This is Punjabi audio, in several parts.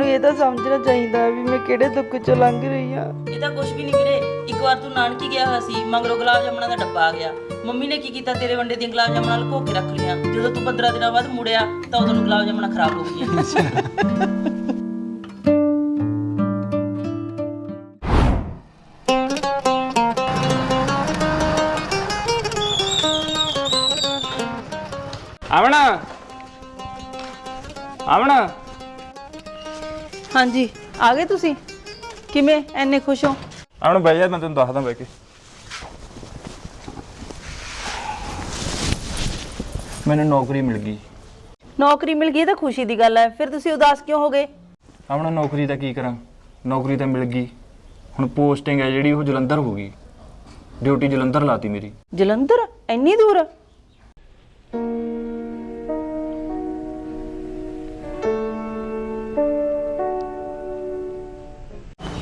ਨੂੰ ਇਹ ਤਾਂ ਸਮਝਣਾ ਚਾਹੀਦਾ ਵੀ ਮੈਂ ਕਿਹੜੇ ਦੁੱਖ ਚੋਂ ਲੰਘ ਰਹੀ ਆ ਇਹ ਤਾਂ ਕੁਝ ਵੀ ਨਹੀਂ ਵੀਰੇ। ਇੱਕ ਵਾਰ ਤੂੰ ਨਾਨਕੀ ਗਿਆ ਹੋਇਆ ਸੀ ਮਗਰੋਂ ਗੁਲਾਬ ਜਾਮਣਾ ਦਾ ਡੱਬਾ ਆ ਗਿਆ। ਮੰਮੀ ਨੇ ਕੀ ਕੀਤਾ? ਤੇਰੇ ਵੰਡੇ ਦੀਆਂ ਗੁਲਾਬ ਜਾਮਣਾ ਲੁਕੋ ਕੇ ਰੱਖ ਲੀਆਂ ਜਦੋਂ ਤੂੰ 15 ਦਿਨਾਂ ਬਾਅਦ ਮੁੜਿਆ ਤਾਂ ਉਦੋਂ ਨੂੰ ਗੁਲਾਬ ਜਾਮਣਾ ਖਰਾਬ ਹੋ ਗਈਆਂ। ਹਾਂਜੀ ਆ ਗਏ ਤੁਸੀਂ? ਕਿਵੇਂ? ਐਨੇ ਖੁਸ਼ ਹੋ? ਆਵਣਾ ਬਹਿ ਜਾ ਮੈਂ ਤੈਨੂੰ ਦੱਸਦਾ ਬਹਿ ਕੇ। ਮੈਨੂੰ ਨੌਕਰੀ ਮਿਲ ਗਈ। ਨੌਕਰੀ ਮਿਲ ਗਈ ਤਾਂ ਖੁਸ਼ੀ ਦੀ ਗੱਲ ਹੈ। ਫਿਰ ਤੁਸੀਂ ਉਦਾਸ ਕਿਉਂ ਹੋ ਗਏ? ਆਵਣਾ ਨੌਕਰੀ ਦਾ ਕੀ ਕਰਾਂ? ਨੌਕਰੀ ਤਾਂ ਮਿਲ ਗਈ। ਹੁਣ ਪੋਸਟਿੰਗ ਹੈ ਜਿਹੜੀ ਉਹ ਜਲੰਧਰ ਹੋ ਗਈ। ਡਿਊਟੀ ਜਲੰਧਰ ਲਾਤੀ ਮੇਰੀ। ਜਲੰਧਰ? ਇੰਨੀ ਦੂਰ?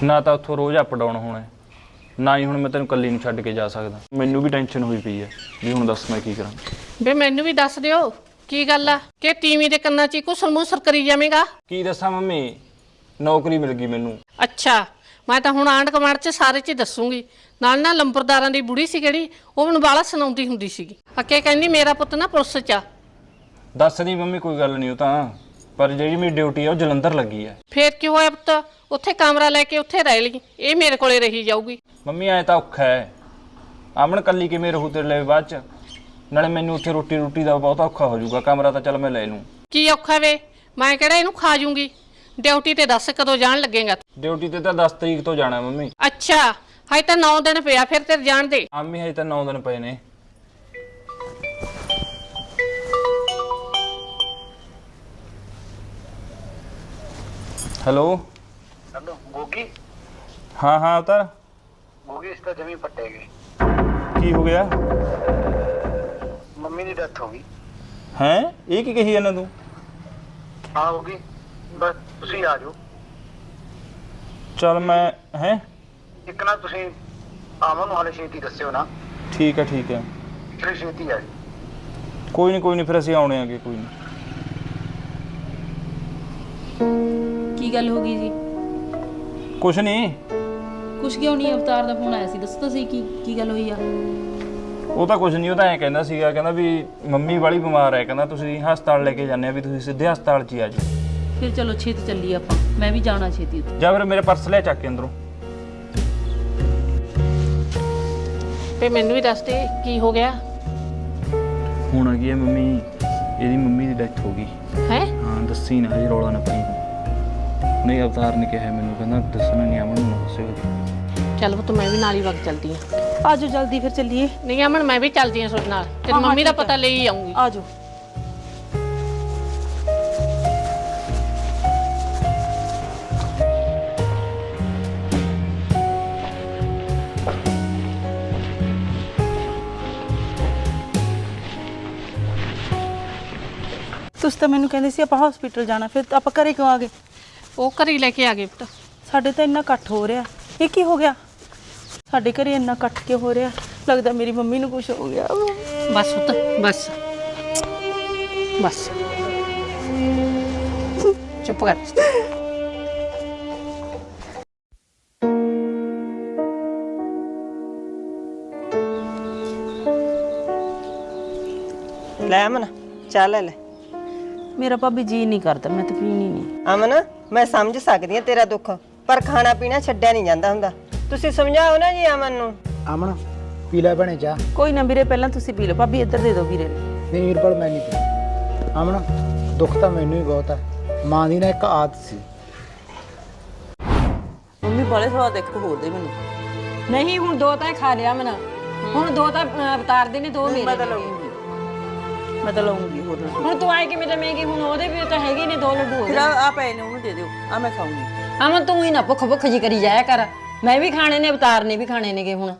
ਨਾ ਤਾਂ ਉੱਥੋਂ ਰੋਜ਼ ਅਪ ਡਾਊਨ ਹੋਣਾ ਹੈ, ਨਾ ਹੀ ਹੁਣ ਮੈਂ ਤੈਨੂੰ ਇਕੱਲੀ ਨੂੰ ਛੱਡ ਕੇ ਜਾ ਸਕਦਾ। ਮੈਨੂੰ ਵੀ ਟੈਨਸ਼ਨ ਹੋਈ ਪਈ ਹੈ ਵੀ ਹੁਣ ਦੱਸ ਮੈਂ ਕੀ ਕਰਾਂ। ਵੇ ਮੈਨੂੰ ਵੀ ਦੱਸ ਦਿਓ ਕੀ ਗੱਲ ਆ? ਕਿ ਟੀਵੀ ਦੇ ਕੰਨਾਂ 'ਚ ਹੀ ਕੁਸਲ ਮੁਸਲ ਕਰੀ ਜਾਵੇਂਗਾ? ਕੀ ਦੱਸਾਂ ਮੰਮੀ? ਨੌਕਰੀ ਮਿਲ ਗਈ ਮੈਨੂੰ। ਅੱਛਾ ਮੈਂ ਤਾਂ ਹੁਣ ਆਂਢ ਕਮਾਂਡ 'ਚ ਸਾਰੇ 'ਚ ਹੀ ਦੱਸੂਗੀ। ਨਾਲ ਨਾਲ ਲੰਬਰਦਾਰਾਂ ਦੀ ਬੁੜੀ ਸੀ ਜਿਹੜੀ ਉਹ ਮੈਨੂੰ ਬਾਲਾ ਸੁਣਾਉਂਦੀ ਹੁੰਦੀ ਸੀਗੀ। ਅੱਕੇ ਕਹਿੰਦੀ ਮੇਰਾ ਪੁੱਤ ਨਾ ਪੁਲਿਸ 'ਚ ਆ। ਦੱਸ ਦੀ ਮੰਮੀ ਕੋਈ ਗੱਲ ਨਹੀਂ ਉਹ ਤਾਂ ਪਰ ਜਿਹੜੀ ਮੇਰੀ ਡਿਊਟੀ ਹੈ ਉਹ ਜਲੰਧਰ ਲੱਗੀ ਹੈ ਫੇਰ ਕੀ ਹੋਇਆ ਪੁੱਤ? ਉੱਥੇ ਕਮਰਾ ਲੈ ਕੇ ਉੱਥੇ ਰਹਿ ਲਈ। ਇਹ ਮੇਰੇ ਕੋਲੇ ਰਹੀ ਜਾਊਗੀ। ਮੰਮੀ ਐ ਤਾਂ ਔਖਾ ਹੈ। ਆਮਣ ਕੱਲੀ ਕਿਵੇਂ ਰਹੂ ਤੇਰੇ ਲਈ ਬਾਅਦ ਚ? ਨਾਲੇ ਮੈਨੂੰ ਉੱਥੇ ਰੋਟੀ ਰੋਟੀ ਦਾ ਬਹੁਤ ਔਖਾ ਹੋ ਜਾਊਗਾ। ਕਮਰਾ ਤਾਂ ਚੱਲ ਮੈਂ ਲੈ ਲੂੰ। ਕੀ ਔਖਾ ਵੇ? ਮੈਂ ਕਿਹੜਾ ਇਹਨੂੰ ਖਾ ਜੂੰਗੀ? ਡਿਊਟੀ ਤੇ ਦੱਸ ਕਦੋਂ ਜਾਣ ਲੱਗੇਗਾ? ਡਿਊਟੀ ਤੇ ਤਾਂ 10 ਤਰੀਕ ਤੋਂ ਜਾਣਾ ਮੰਮੀ। ਅੱਛਾ ਹਾਈ ਤਾਂ 9 ਦਿਨ ਪਿਆ ਫਿਰ ਤੇ ਜਾਣ ਦੇ। ਆਮੀ ਹਜੇ ਤਾਂ 9 ਦਿਨ ਪਏ ਨੇ। ਹੈਲੋ हेलो गोगी ਹਾਂ ਹਾਂ ਉਤਰ गोगी इसका जमीन पट्टे गए ਕੀ ਹੋ ਗਿਆ मम्मी की डेथ हो गई ਹੈ ਇਹ ਕੀ ਕਹੀ ਇਹਨਾਂ ਤੂੰ हाँ होगी बस ਤੁਸੀਂ ਆ ਜਾਓ ਚੱਲ ਮੈਂ ਹੈ ਇੱਕ ਨਾ ਤੁਸੀਂ ਆਮਨ ਨੂੰ ਹਾਲੇ ਛੇਤੀ ਦੱਸਿਓ ਨਾ ਠੀਕ ਹੈ ਠੀਕ ਹੈ ਫਿਰ ਛੇਤੀ ਆ ਜਾਓ ਕੋਈ ਨਹੀਂ ਕੋਈ ਨਹੀਂ ਫਿਰ ਅਸੀਂ ਆਉਣੇ ਆਗੇ ਕੋਈ ਨਹੀਂ ਕੀ ਗੱਲ ਹੋ ਗਈ ਜੀ? ਕੁਛ ਨਹੀਂ। ਕੁਛ ਕਿਉਂ ਨਹੀਂ? ਅਵਤਾਰ ਦਾ ਫੋਨ ਆਇਆ ਸੀ ਦੱਸੋ ਤਾਂ ਸਹੀ ਕੀ ਕੀ ਗੱਲ ਹੋਈ ਆ? ਉਹ ਤਾਂ ਕੁਝ ਨਹੀਂ ਉਹ ਤਾਂ ਐਂ ਕਹਿੰਦਾ ਸੀਗਾ ਕਹਿੰਦਾ ਵੀ ਮੰਮੀ ਵਾਲੀ ਬਿਮਾਰ ਹੈ ਕਹਿੰਦਾ ਤੁਸੀਂ ਹਸਪਤਾਲ ਲੈ ਕੇ ਜਾਂਦੇ ਆ ਵੀ ਤੁਸੀਂ ਸਿੱਧੇ ਹਸਪਤਾਲ 'ਚ ਹੀ ਆ ਜਾਓ। ਫਿਰ ਚਲੋ ਛੇਤੀ ਚੱਲੀਏ ਆਪਾਂ ਮੈਂ ਵੀ ਜਾਣਾ ਛੇਤੀ ਉੱਥੇ। ਜਾਂ ਫਿਰ ਮੇਰੇ ਪਰਸ ਲੈ ਚੱਕ ਕੇ ਅੰਦਰੋਂ। ਵੇ ਮੈਨੂੰ ਵੀ ਦੱਸ ਦੇ ਕੀ ਹੋ ਗਿਆ? ਹੁਣ ਆ ਗਈ ਹੈ ਮੰਮੀ ਇਹਦੀ ਮੰਮੀ ਦੀ ਡੈਥ ਹੋ ਗਈ। ਹੈ? ਹਾਂ ਦੱਸੀ ਨਾ ਹਜੇ ਰੌਲਾ ਨਾ ਪਾਈ। ਨਹੀਂ ਅਵਤਾਰ ਨੇ ਕਿਹਾ ਮੈਨੂੰ ਕਹਿੰਦਾ ਦੱਸਣਾ ਨਹੀਂ ਅਮਨ ਨੂੰ ਦੱਸਿਓ। ਚੱਲ ਪੁੱਤ ਮੈਂ ਵੀ ਨਾਲ ਹੀ ਵਗ ਚਲਦੀ ਆ ਆਜੋ ਜਲਦੀ ਫਿਰ ਚੱਲੀਏ। ਨਹੀਂ ਅਮਨ ਮੈਂ ਵੀ ਚੱਲਦੀ ਆ ਤੁਹਾਡੇ ਨਾਲ। ਤੇ ਹਾਂ, ਹਾਂ, ਮੰਮੀ ਦਾ ਠੀਕ ਆ। ਪਤਾ ਲਈ ਆਉਂਗੀ। ਆਜੋ। ਤੁਸੀਂ ਤਾਂ ਮੈਨੂੰ ਕਹਿੰਦੇ ਸੀ ਆਪਾਂ ਹਸਪੀਟਲ ਜਾਣਾ ਫਿਰ ਆਪਾਂ ਘਰੇ ਕਿਉਂ ਆ ਗਏ? ਉਹ ਘਰੀ ਲੈ ਕੇ ਆ ਗਏ ਪੁੱਤ। ਸਾਡੇ ਤਾਂ ਇੰਨਾ ਇਕੱਠ ਹੋ ਰਿਹਾ। ਇਹ ਕੀ ਹੋ ਗਿਆ? ਸਾਡੇ ਘਰੇ ਇੰਨਾ ਇਕੱਠ ਕਿਉਂ ਹੋ ਰਿਹਾ? ਲੱਗਦਾ ਮੇਰੀ ਮੰਮੀ ਨੂੰ ਕੁਝ ਹੋ ਗਿਆ। ਬਸ ਪੁੱਤ ਬਸ। ਬਸ। ਚੁੱਪ ਕਰ। ਲੈ ਅਮਨ ਚੱਲ ਲੈ ਲੈ। ਮੇਰਾ ਭਾਬੀ ਜੀ ਨਹੀਂ ਕਰਦਾ ਮੈਂ ਤਾਂ ਪੀਣੀ ਨਹੀਂ। ਅਮਨ? ਮੈਂ ਸਮਝ ਸਕਦੀ ਹਾਂ ਤੇਰਾ ਦੁੱਖ ਪਰ ਖਾਣਾ ਪੀਣਾ ਛੱਡਿਆ ਨਹੀਂ ਜਾਂਦਾ ਹੁੰਦਾ। ਤੁਸੀਂ ਸਮਝਾਓ ਨਾ ਜੀ ਅਮਨ ਨੂੰ। ਅਮਨ ਪੀ ਲੈ ਭੈਣੇ ਚਾਹ। ਕੋਈ ਨਾ ਵੀਰੇ ਪਹਿਲਾਂ ਤੁਸੀਂ ਪੀ ਲਓ। ਭਾਬੀ ਇੱਧਰ ਦੇ ਦਿਓ ਵੀਰੇ ਨੂੰ। ਨਹੀਂ ਵੀਰਪਾਲ ਮੈਂ ਨਹੀਂ ਪੀ ਅਮਨ ਦੁੱਖ ਤਾਂ ਮੈਨੂੰ ਹੀ ਬਹੁਤ ਹੈ ਮਾਂ ਦੀ ਨਾ ਇੱਕ ਆਦਤ ਸੀ। ਮੰਮੀ ਬੜੇ ਸਵਾਦ ਇੱਕ ਹੋਰ ਦੇ ਮੈਨੂੰ। ਨਹੀਂ ਹੁਣ ਦੋ ਤਾਂ ਖਾ ਲਿਆ ਮਨਾ ਹੁਣ ਦੋ ਤਾਂ ਅਹ, ਅਵਤਾਰ ਦੇ ਨੇ ਦੋ ਮੇਰੇ ਨੇ। ਮੈਂ ਤਾਂ ਲਊਂਗੀ ਹੋਰ ਲੱਡੂ ਹੁਣ ਤੂੰ ਆਏ ਕਿਵੇਂ ਲਵੇਂਗੀ ਹੁਣ ਉਹਦੇ ਵੀ ਤਾਂ ਹੈਗੇ ਨੇ ਦੋ ਲੱਡੂ ਫਿਰ ਉਹਦੇ ਆ ਪਏ ਨੇ ਉਹਨੂੰ ਦੇ ਦਿਓ। ਆ ਮੈਂ ਖਾਊਂਗੀ। ਅਮਨ ਤੂੰ ਹੀ ਨਾ ਭੁੱਖ ਭੁੱਖ ਜੀ ਕਰੀ ਜਾਇਆ ਕਰ। ਮੈਂ ਵੀ ਖਾਣੇ ਨੇ ਅਵਤਾਰ ਨੇ ਵੀ ਖਾਣੇ ਨੇਗੇ ਹੁਣ।